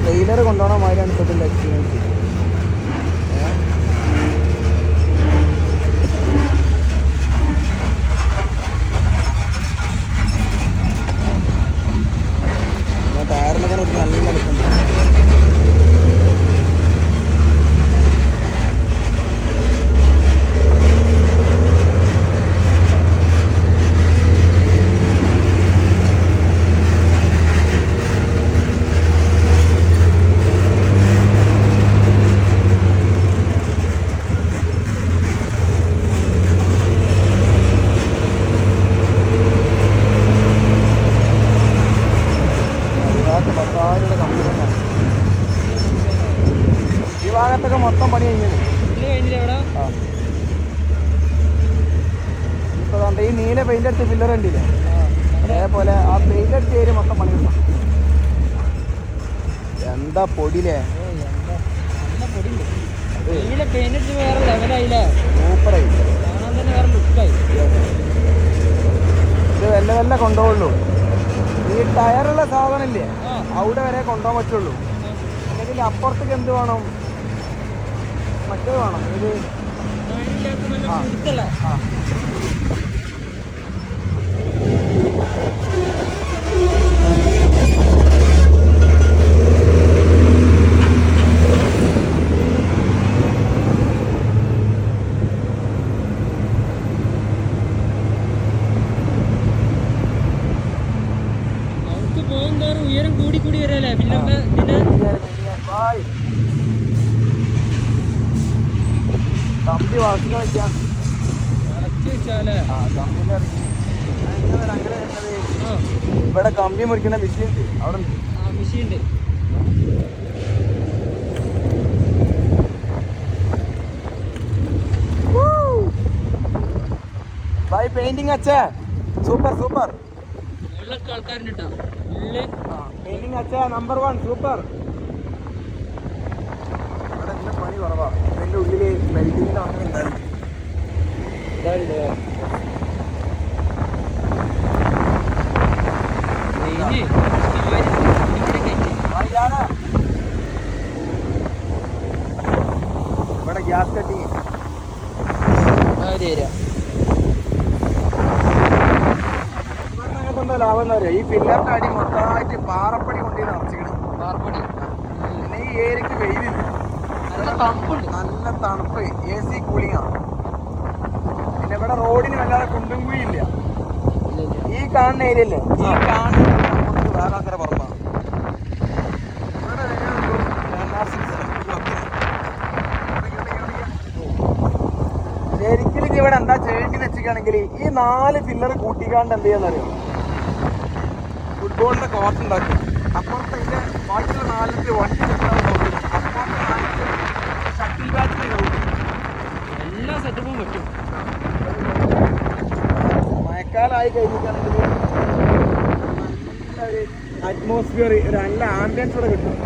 Trailer കൊണ്ടുപോകണ മാതിരിയാണ് ഇപ്പോഴത്തെ experience അടിച്ച് വേറെ ലെവലായില്ലേ? സൂപ്പറായി ഇത് വല്ല വല്ല കൊണ്ടുപോകുള്ളൂ ഈ ടയറുള്ള സാധനമില്ലേ? അവിടെ വരെ കൊണ്ടുപോകാൻ പറ്റുള്ളൂ. അല്ലെങ്കിൽ അപ്പുറത്തേക്ക് എന്ത് വേണം? മറ്റേത് വേണം. ഇത് ആ. കുരുത്തല്ലേ ആ നമുക്ക് പോകും തോറും ഉയരം കൂടി കൂടി വരല്ലേ പിന്നെ പിന്നെ ബായ് തമ്പി വളർത്തി കളിക്കാം അടച്ചു വെച്ചാലേ ആ തമ്പിന്റെ ഇറങ്ങി അങ്ങനെ അങ്ങനെ വരുന്നത് ഇവിടെ കമ്പി മുറിക്കുന്ന മെഷീൻ ഉണ്ട്. അവിടെ മെഷീൻ ഉണ്ട്. ബായ് പെയിന്റിങ് അച്ഛാ. സൂപ്പർ സൂപ്പർ ആൾക്കാരുണ്ട് പെയിന്റിങ് അച്ഛാ നമ്പർ വൺ സൂപ്പർ ഇവിടെ പണി കുറവാ? എന്റെ ഉള്ളിൽ പെയിന്റിങ്ങിന് അങ്ങനെ ഉണ്ടായിരുന്നു. ഇവിടെ ഗ്യാസ് കട്ടിങ് ഞങ്ങൾക്ക് എന്താ ലാഭം എന്താ ഈ പില്ലറിന്റെ അടി മൊത്തമായിട്ട് പാറപ്പടി കൊണ്ടുപോയി നിറച്ചിക്കണം പാറപ്പടി പിന്നെ ഈ ഏരിയക്ക് വെയിലില്ല. നല്ല തണുപ്പുണ്ട് നല്ല തണുപ്പ്. എ സി കൂളിംഗ് ആണ്. ഇവിടെ റോഡിന് വല്ലാതെ കുണ്ടും കുഴിയില്ല ഈ കാണുന്ന ഏരിയ അല്ലേ ഈ കാണുന്ന നമുക്ക് വേറെ ആൾക്കാരെ പറമ്പാണ്. ശരിക്കും ഇവിടെ എന്താ ചേട്ടി വെച്ചിട്ടാണെങ്കിൽ ഈ നാല് പില്ലർ കൂട്ടിക്കാണ്ട് എന്ത് ചെയ്യാന്നറിയോ ഫുട്ബോളിന്റെ കോർട്ട് ഉണ്ടാക്കി. അപ്പുറത്തെ ഇതിന്റെ ബാക്കിയുള്ള നാലിന്റെ വണ്ടി എല്ലാ സെറ്റപ്പും പറ്റും. മഴക്കാലമായി കഴിഞ്ഞിട്ടാണെങ്കിൽ അറ്റ്മോസ്ഫിയർ ഒരു നല്ല ആംബിയൻസ് കൂടെ കിട്ടും.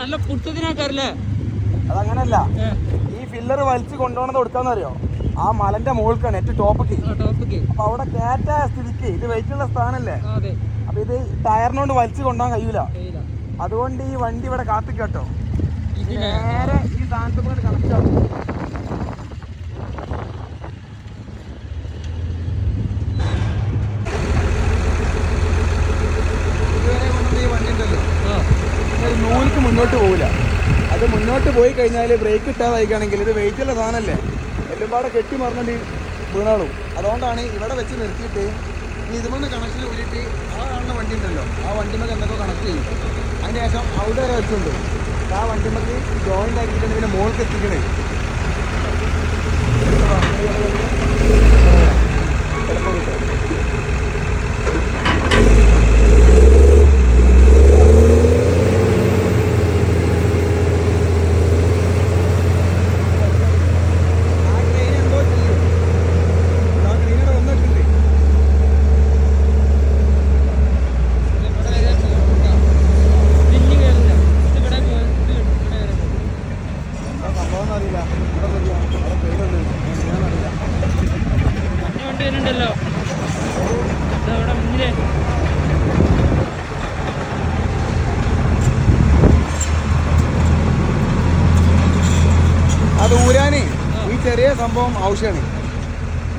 നല്ല പുത്തതിനാക്കാറില്ലേ അതങ്ങനല്ല. ഈ ഫില്ലർ വലിച്ച് കൊണ്ടുപോകണത് കൊടുക്കാന്നറിയോ ആ മലന്റെ മുകൾക്കാണ് ഏറ്റവും ടോപ്പൊക്കെ. അപ്പൊ അവിടെ കയറ്റായ സ്ഥിതിക്ക്. ഇത് വെയിറ്റുള്ള സ്ഥാനല്ലേ അപ്പൊ ഇത് ടയറിനോണ്ട് വലിച്ചു കൊണ്ടുപോകാൻ കഴിയൂല. അതുകൊണ്ട് ഈ വണ്ടി ഇവിടെ കാത്തിക്കട്ടോ കേട്ടോ. നേരെ ഈ സ്ഥാനത്ത് കണക്ട് ആവും ഇതുവരെ കൊണ്ടുവന്ന ഈ വണ്ടി ഉണ്ടല്ലോ ആ ഒരു നൂലിക്ക് മുന്നോട്ട് പോകില്ല അത് മുന്നോട്ട് പോയി കഴിഞ്ഞാൽ ബ്രേക്ക് ഇട്ടാതായിക്കാണെങ്കിൽ ഇത് വെയിറ്റുള്ള സാധനമല്ലേ? എല്ലാം പാടെ കെട്ടി മറന്നിട്ട് വീണാളും. അതുകൊണ്ടാണ് ഇവിടെ വെച്ച് നിർത്തിയിട്ട് ഇനി ഇതുമൊന്ന് കണക്ഷൻ ഊരിയിട്ട് ആ കാണുന്ന വണ്ടി ഉണ്ടല്ലോ. ആ വണ്ടിമൊക്കെ എന്തൊക്കെ കണക്ട് ചെയ്യും അതിന് ശേഷം അവിടെ വരെ വെച്ചുണ്ട് ആ വണ്ടിമൊക്കെ ജോയിന്റ് ആക്കിയിട്ടുണ്ട് പിന്നെ മോൾക്ക് എത്തിക്കണേ. ചിലപ്പോൾ കിട്ടും ആ ട്രെയിൻ എന്തോ ചെയ്യും ആ ട്രെയിനിടെ വന്നിട്ടുണ്ട് ഇത് ഇവിടെ വരെ പോകുന്നുണ്ടോ? ഇതിന് കയറില്ല. ഇത് ഇവിടെ പോ- ഇത് ഇവിടെ വരെ പോകും. എന്താ സംഭവം അറിയില്ല ഇവിടെ ശരിയാ അവിടെ ട്രെയിൻ വന്നു അറിയില്ല മഞ്ഞ വണ്ടി വരുന്നുണ്ടല്ലോ ഇതാ ഇവിടെ മുന്നിൽ അത് ഊരാനേ. ഈ ചെറിയ സംഭവം ആവശ്യമാണ്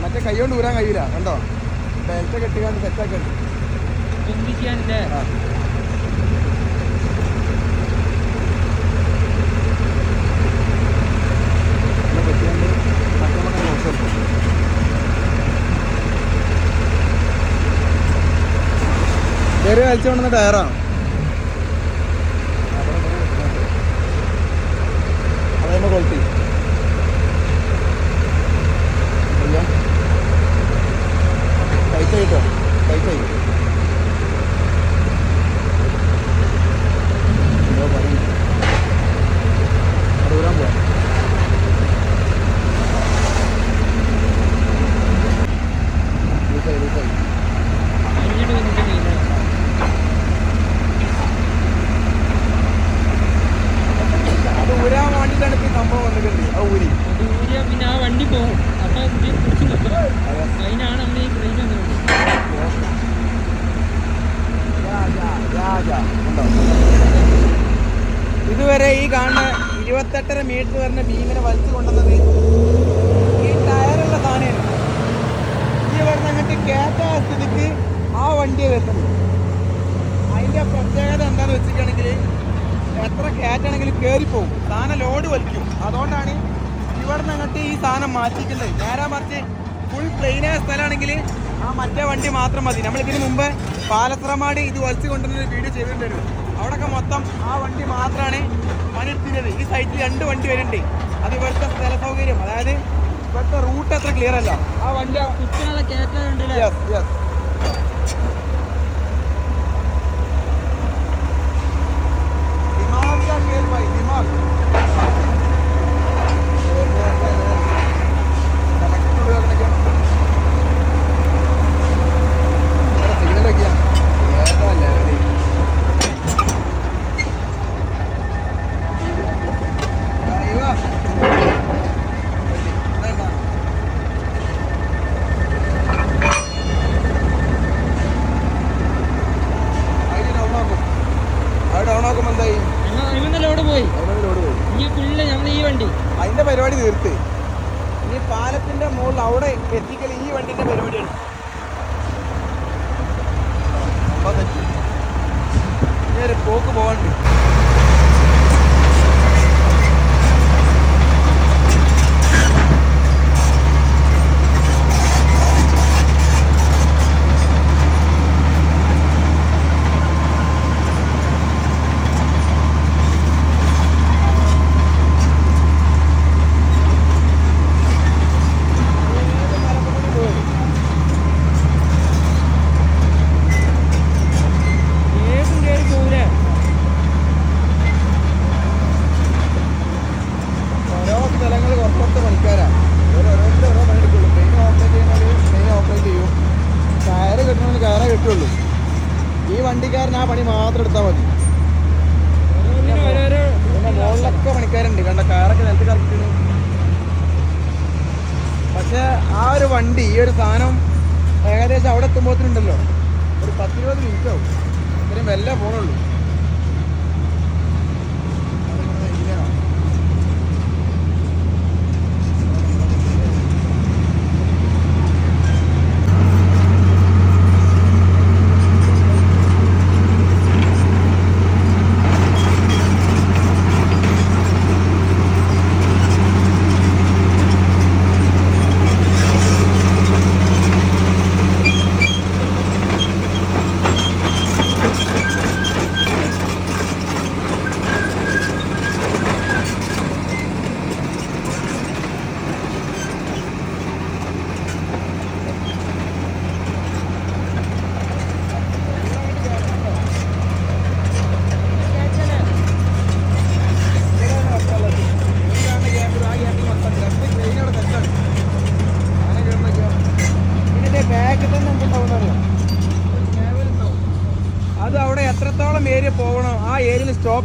മറ്റേ കൈ കൊണ്ട് ഊരാൻ കഴിയില്ല കണ്ടോ? ബെൽറ്റ് കെട്ടിക്കാണ്ട് സെറ്റാക്കണ്ട് ചെറിയ കളിച്ചു കൊണ്ടുവന്ന ടയറാണ്. അതേമ കൊളുത്തി അയ്യോ ടൈറ്റ് ആയിട്ടോ ടൈറ്റ് ആയി എന്തോ പറയുന്നു അവിടെ ഊരാൻ പോവാം ലൂസായി ലൂസായി മഞ്ഞിട്ട് വന്നിട്ടുണ്ടെങ്കിൽ അത് ഊരാൻ വേണ്ടിയിട്ടാണ് ഇപ്പൊ ഈ സംഭവം വന്നിട്ടുണ്ട് ആ ഊരി അത് ഊരിയാ പിന്നെ ആ വണ്ടി പോകും അപ്പൊ ഇത് പിടിച്ചു നിൽക്കും അതെ അതിനാണ് നമ്മൾ ഈ ട്രെയിൻ വന്നത് ഇതുവരെ ഈ കാണുന്ന ഇരുപത്തെട്ടര മീറ്റർ വരുന്ന ബീമിനെ വലിച്ചു കൊണ്ടുവന്നത് ഈ ടയറുള്ള താനെയാണ് ഈ വരുന്ന അങ്ങോട്ട് കയറ്റായ സ്ഥിതിക്ക് ആ വണ്ടിയെ വരുന്നത്. അതിന്റെ പ്രത്യേകത എന്താണെന്ന് വെച്ചിട്ടാണെങ്കിൽ എത്ര കയറ്റാണെങ്കിലും കയറിപ്പോവും സാധനം ലോഡ് വലിക്കും അതുകൊണ്ടാണ് ഇവിടുന്ന് അങ്ങോട്ട് ഈ സാധനം മാറ്റിക്കുന്നത് നേരെ മറിച്ച് ഫുൾ പ്ലെയിനായ സ്ഥലമാണെങ്കിൽ ആ മറ്റേ വണ്ടി മാത്രം മതി. നമ്മൾ ഇതിന് മുമ്പ് പാലത്രമാടി ഇത് വലിച്ചു കൊണ്ടുവന്നൊരു വീഡിയോ ചെയ്തിട്ടുണ്ടായിരുന്നു. അവിടെയൊക്കെ മൊത്തം ആ വണ്ടി മാത്രമാണ് പണിയെടുത്തിരുന്നത്. ഈ സൈറ്റിൽ രണ്ട് വണ്ടി വരുന്നുണ്ട്. അത് ഇവിടുത്തെ സ്ഥല സൗകര്യം. അതായത് ഇവിടുത്തെ റൂട്ട് അത്ര ക്ലിയർ അല്ല. ആ വണ്ടി യെസ് യെസ് ഇനി ഒരു പോക്ക് പോകണ്ട്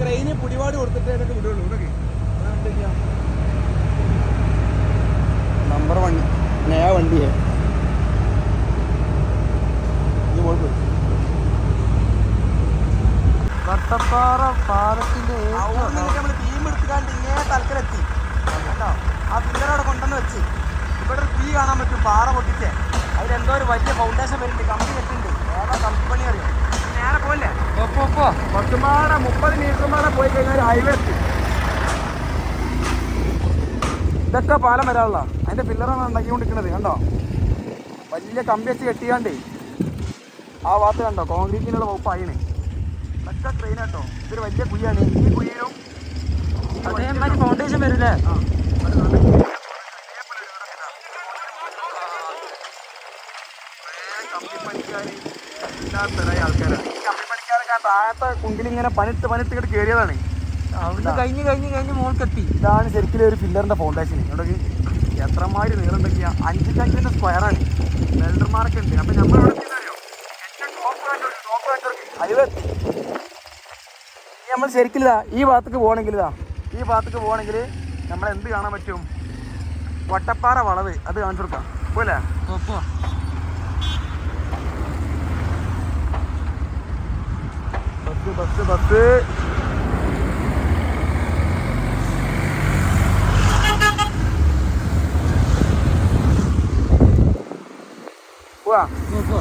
ക്രെയിന് പിടിപാട് കൊടുത്തിട്ട് ഇതൊക്കെ വിടുള്ളൂ. നമ്പർ വണ്ടി നേ വണ്ടിയെ. ഇത് പോയി വട്ടപ്പാറ പാലത്തിന്റെ നമ്മൾ ടീം എടുത്തുകാണ്ട് ഇങ്ങനെ തലക്കലെത്തി കേട്ടോ ആ പില്ലറവിടെ കൊണ്ടുവന്ന് വെച്ച്. ഇവിടെ ഒരു തീ കാണാൻ പറ്റും പാറ പൊട്ടിച്ചേ. അതിലെന്തോ ഒരു വലിയ ഫൗണ്ടേഷൻ വരുന്നുണ്ട് കമ്പി കെട്ടുണ്ട്. ഏതാ കമ്പനി അറിയോ? പോലെ കുറച്ചുമാടെ മുപ്പത് മീറ്റർ മേലെ പോയി കഴിഞ്ഞാൽ ഹൈവേ ഇതൊക്കെ പാലം വരാനുള്ള. അതിന്റെ പില്ലറാണ് ഉണ്ടാക്കിക്കൊണ്ടിരിക്കുന്നത് കണ്ടോ? വലിയ കമ്പി വെച്ച് കെട്ടിയാണ്ട്. ആ ഭാഗത്ത് കണ്ടോ? കോൺക്രീറ്റിനുള്ള വകുപ്പായിന്. ഇതൊക്കെ ട്രെയിൻ കേട്ടോ ഇതൊരു വലിയ കുഴിയാണ്. ഈ കുഴിയിലും അതേമാതിരി ഫൗണ്ടേഷൻ വരില്ലേ കമ്പിപ്പണിക്കാര് എല്ലാ തരായ ആൾക്കാരാണ് ഈ കമ്പിപ്പണിക്കാരൊക്കെ ആ താഴത്തെ കുണ്ടിൽ ഇങ്ങനെ പനിട്ട് പനിട്ട് ഇങ്ങോട്ട് കയറിയതാണ് അവിടുന്ന് കഴിഞ്ഞ് കഴിഞ്ഞ് കഴിഞ്ഞ് മോൾക്കെത്തി. ഇതാണ് ശരിക്കും ഒരു പില്ലറിന്റെ ഫൗണ്ടേഷൻ ഇവിടെ എത്രമാതിരി അഞ്ച് അഞ്ചിന്റെ സ്ക്വയറാണ് വെൽഡർമാരൊക്കെ ഉണ്ട്. അപ്പൊ നമ്മൾ നമ്മൾ ശരിക്കും ഇതാ ഈ ഭാഗത്തേക്ക് പോകണമെങ്കിൽ ഇതാ ഈ ഭാഗത്തേക്ക് പോകണമെങ്കിൽ നമ്മൾ എന്ത് കാണാൻ പറ്റും? വട്ടപ്പാറ വളവ്. അത് കാണിച്ചു കൊടുക്കാം. പോലെ പോ ബസ് ബസ് ബസ് പോവാ പോ പോ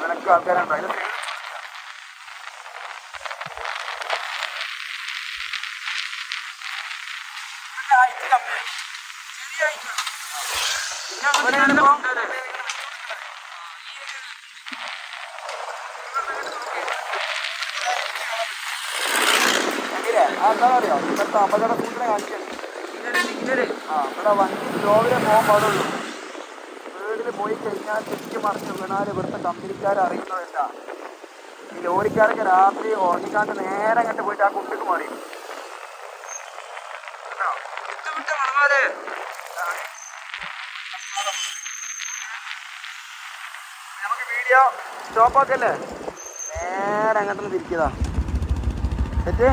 നിനക്ക് ആൾക്കാരുണ്ടോ എങ്ങനെയാ? ആ, എന്താ അറിയോ ഇവിടുത്തെ അപകട സൂചന കാണിക്കണം ആ ഇവിടെ വണ്ടി സ്ലോവിലെ പോകാൻ പാടുള്ളൂ. വീട്ടിൽ പോയി കഴിഞ്ഞാൽ തെറ്റി മറിച്ച് വീണാൽ ഇവിടുത്തെ കമ്പനിക്കാർ അറിയുന്നതല്ല. ഈ ലോറിക്കാരൊക്കെ രാത്രി ഉറങ്ങിക്കാണ്ട് നേരെ അങ്ങോട്ട് പോയിട്ട് ആ കുട്ടിക്ക് മാറി. നമുക്ക് വീഡിയോ സ്റ്റോപ്പ് ആക്കല്ലേ? നേരെ അങ്ങോട്ടൊന്ന് തിരിക്കതാ തെറ്റ്?